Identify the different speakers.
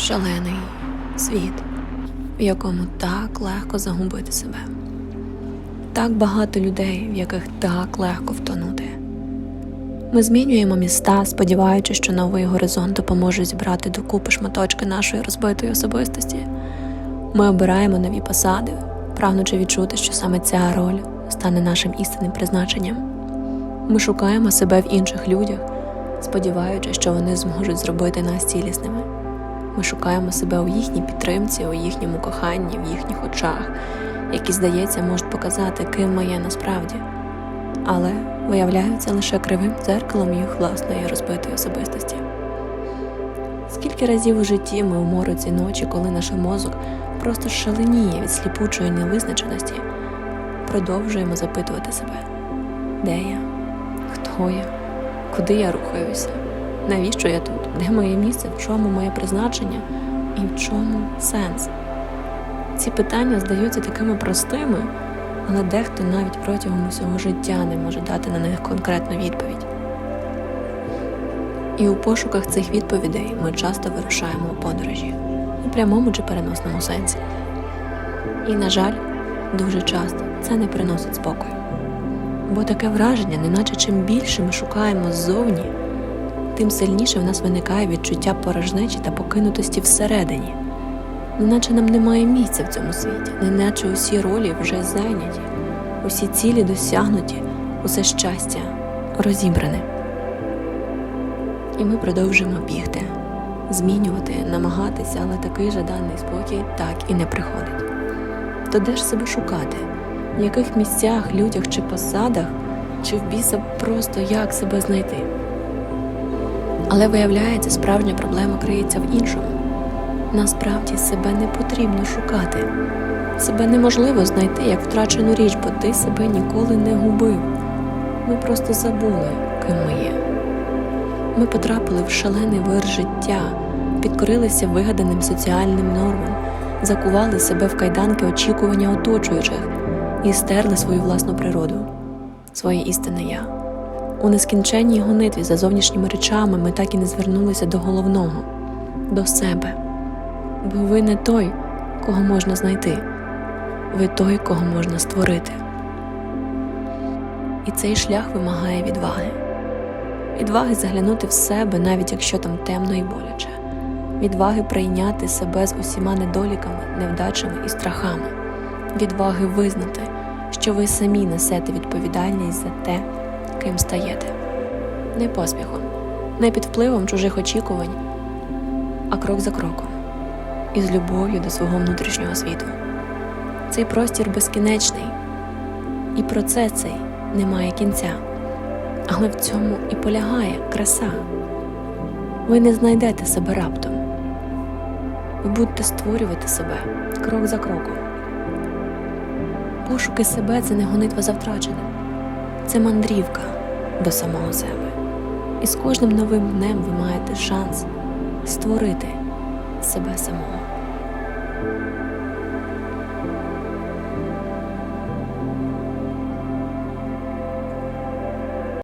Speaker 1: шалений світ, в якому так легко загубити себе. Так багато людей, в яких так легко втонути. Ми змінюємо міста, сподіваючись, що новий горизонт допоможе зібрати докупи шматочки нашої розбитої особистості. Ми обираємо нові посади, прагнучи відчути, що саме ця роль стане нашим істинним призначенням. Ми шукаємо себе в інших людях, сподіваючись, що вони зможуть зробити нас цілісними. Ми шукаємо себе у їхній підтримці, у їхньому коханні, в їхніх очах, які, здається, можуть показати, ким ми є насправді, але виявляються лише кривим дзеркалом їх власної розбитої особистості. Скільки разів у житті ми у мороці ночі, коли наш мозок просто шаленіє від сліпучої невизначеності, продовжуємо запитувати себе, де я, хто я, куди я рухаюся, навіщо я тут, де моє місце, в чому моє призначення і в чому сенс. Ці питання здаються такими простими, але дехто навіть протягом усього життя не може дати на них конкретну відповідь. І у пошуках цих відповідей ми часто вирушаємо у подорожі у прямому чи переносному сенсі. І, на жаль, дуже часто це не приносить спокою. Бо таке враження, неначе чим більше ми шукаємо ззовні, тим сильніше в нас виникає відчуття порожнечі та покинутості всередині, неначе нам немає місця в цьому світі, неначе усі ролі вже зайняті, усі цілі досягнуті, усе щастя розібране. І ми продовжуємо бігти, змінювати, намагатися, але такий жаданий спокій так і не приходить. То де ж себе шукати? В яких місцях, людях чи посадах, чи в біса просто як себе знайти? Але виявляється, справжня проблема криється в іншому. Насправді себе не потрібно шукати. Себе неможливо знайти як втрачену річ, бо ти себе ніколи не губив. Ми просто забули, ким ми є. Ми потрапили в шалений вир життя, підкорилися вигаданим соціальним нормам, закували себе в кайданки очікування оточуючих і стерли свою власну природу, своє істинне я. У нескінченній гонитві за зовнішніми речами ми так і не звернулися до головного, до себе. Бо ви не той, кого можна знайти, ви той, кого можна створити. І цей шлях вимагає відваги. Відваги заглянути в себе, навіть якщо там темно і боляче, відваги прийняти себе з усіма недоліками, невдачами і страхами, відваги визнати, що ви самі несете відповідальність за те, ким стаєте, не поспіхом, не під впливом чужих очікувань, а крок за кроком, із любов'ю до свого внутрішнього світу. Цей простір безкінечний, і процес цей не має кінця. Але в цьому і полягає краса. Ви не знайдете себе раптом. Ви будете створювати себе крок за кроком. Пошуки себе це не гонитва за втраченим, це мандрівка до самого себе. І з кожним новим днем ви маєте шанс створити себе самого.